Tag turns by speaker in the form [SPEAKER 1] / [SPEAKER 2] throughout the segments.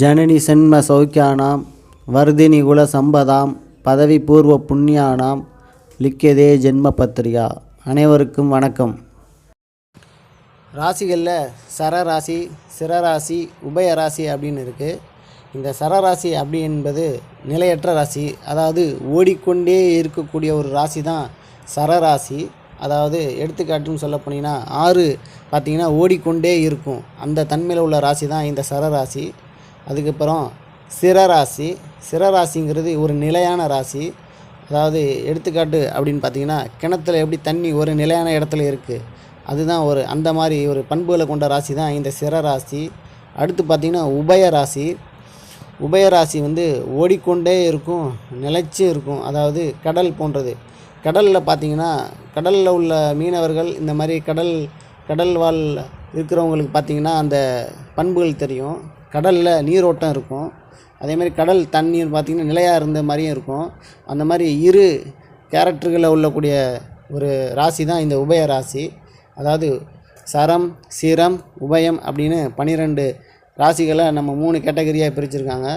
[SPEAKER 1] ஜனனி சென்ம சௌக்கியானாம் வர்தினி குல சம்பதாம் பதவி பூர்வ புண்ணியானாம் லிக்கியதே ஜென்ம பத்திரிகா. அனைவருக்கும் வணக்கம். ராசிகளில் சரராசி சிரராசி உபயராசி அப்படின்னு இருக்குது இந்த சரராசி அப்படி என்பது நிலையற்ற ராசி. அதாவது ஓடிக்கொண்டே இருக்கக்கூடிய ஒரு ராசி தான் சரராசி அதாவது எடுத்துக்காட்டுன்னு சொல்ல போனீங்கன்னா ஆறு பார்த்திங்கன்னா ஓடிக்கொண்டே இருக்கும். அந்த தன்மையில் உள்ள ராசி தான் இந்த சரராசி அதுக்கப்புறம் சிரராசி. சிரராசிங்கிறது ஒரு நிலையான ராசி. அதாவது எடுத்துக்காட்டு அப்படின்னு பார்த்தீங்கன்னா கிணத்துல எப்படி தண்ணி ஒரு நிலையான இடத்துல இருக்குது அதுதான் ஒரு அந்த மாதிரி ஒரு பண்புகளை கொண்ட ராசி தான் இந்த சிரராசி. அடுத்து பார்த்திங்கன்னா உபயராசி உபயராசி வந்து ஓடிக்கொண்டே இருக்கும் நிலைச்சு இருக்கும். அதாவது கடல் போன்றது. கடலில் பார்த்தீங்கன்னா கடலில் உள்ள மீனவர்கள் இந்த மாதிரி கடல் கடல் வாழ் இருக்கிறவங்களுக்கு பார்த்தீங்கன்னா அந்த பண்புகள் தெரியும். கடலில் நீரோட்டம் இருக்கும். அதேமாதிரி கடல் தண்ணீர் பார்த்திங்கன்னா நிலையாக இருந்த மாதிரியும் இருக்கும். அந்த மாதிரி இரு கேரக்டர்களில் உள்ளக்கூடிய ஒரு ராசி தான் இந்த உபய ராசி. அதாவது சரம் சிரம் உபயம் அப்படின்னு பன்னிரெண்டு ராசிகளை நம்ம மூணு கேட்டகரியாக பிரிச்சுருக்காங்க.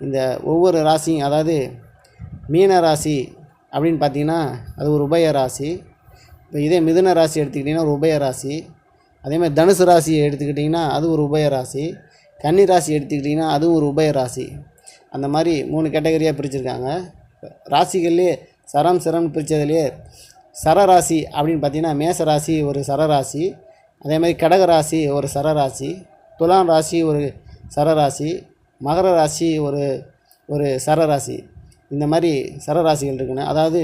[SPEAKER 1] இந்த ஒவ்வொரு ராசியும் அதாவது மீன ராசி அப்படின்னு பார்த்தீங்கன்னா அது ஒரு உபய ராசி. இப்போ இதே மிதுன ராசி எடுத்துக்கிட்டிங்கன்னா ஒரு உபய ராசி. அதேமாதிரி தனுசு ராசியை எடுத்துக்கிட்டிங்கன்னா அது ஒரு உபய ராசி. கன்னி ராசி எடுத்துக்கிட்டிங்கன்னா அதுவும் ஒரு உபய ராசி. அந்த மாதிரி மூணு கேட்டகரியாக பிரிச்சிருக்காங்க. ராசிகள்லேயே சரம் சரம்னு பிரித்ததுலேயே சரராசி அப்படின்னு பார்த்தீங்கன்னா மேச ராசி ஒரு சரராசி அதே மாதிரி கடக ராசி ஒரு சரராசி துலாம் ராசி ஒரு சரராசி மகர ராசி ஒரு ஒரு சரராசி இந்த மாதிரி சரராசிகள் இருக்குன்னு. அதாவது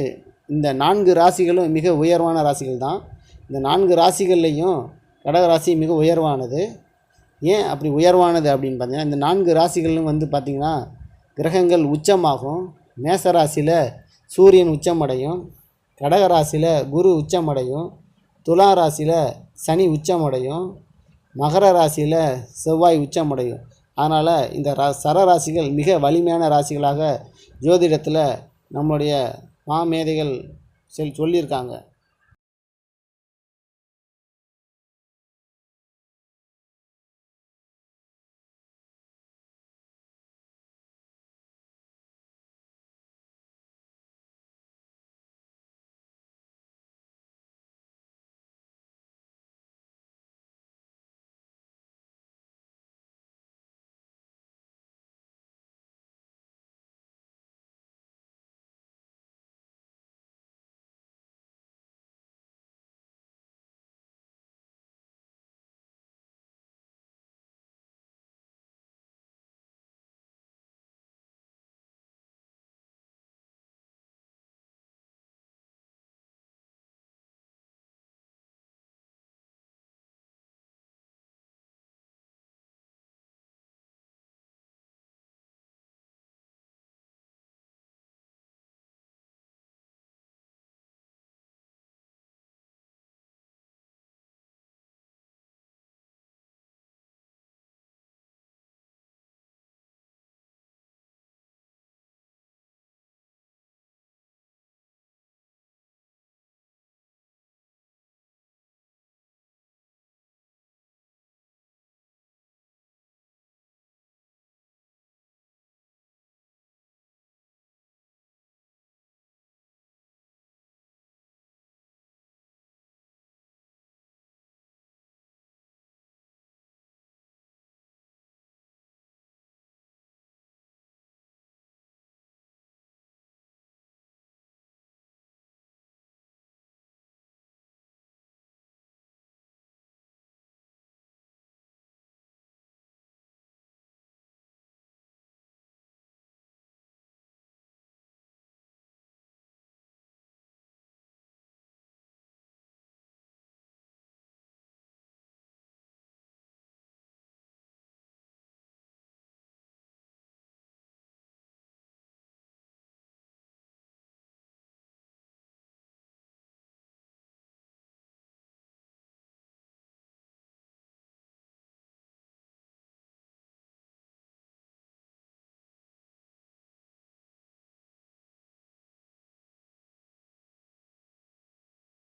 [SPEAKER 1] இந்த நான்கு ராசிகளும் மிக உயர்வான ராசிகள் தான் இந்த நான்கு ராசிகள்லேயும் கடக ராசி மிக உயர்வானது. ஏன் அப்படி உயர்வானது அப்படின்னு பார்த்தீங்கன்னா இந்த நான்கு ராசிகளும் வந்து பார்த்திங்கன்னா கிரகங்கள் உச்சமாகும். மேச ராசியில் சூரியன் உச்சமடையும். கடக ராசியில் குரு உச்சமடையும். துலா ராசியில் சனி உச்சமடையும். மகர ராசியில் செவ்வாய் உச்சமடையும். அதனால் இந்த ரா சரராசிகள் மிக வலிமையான ராசிகளாக ஜோதிடத்தில் நம்முடைய மாமேதைகள் செல் சொல்லியிருக்காங்க.